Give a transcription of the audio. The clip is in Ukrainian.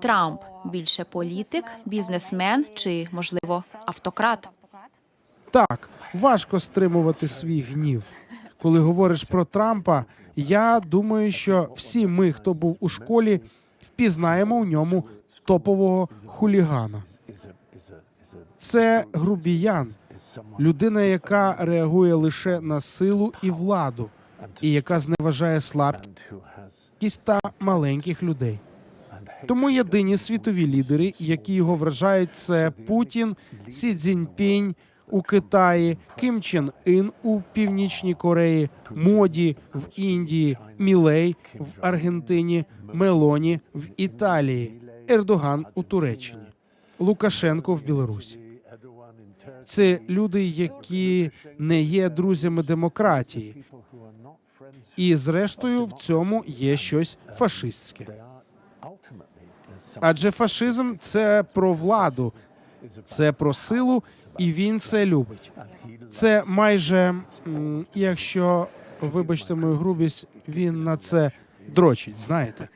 Трамп більше політик, бізнесмен чи, можливо, автократ? Так, важко стримувати свій гнів. Коли говориш про Трампа, я думаю, що всі ми, хто був у школі, впізнаємо у ньому топового хулігана. Це грубіян, людина, яка реагує лише на силу і владу, і яка зневажає слабкість та маленьких людей. Тому єдині світові лідери, які його вражають, це Путін, Сі Цзіньпінь у Китаї, Ким Чен Ін у Північній Кореї, Моді в Індії, Мілей в Аргентині, Мелоні в Італії, Ердоган у Туреччині, Лукашенко в Білорусі. Це люди, які не є друзями демократії, і зрештою в цьому є щось фашистське. Адже фашизм це про владу, це про силу, і він це любить. Це майже, якщо вибачте мою грубість, він на це дрочить. Знаєте.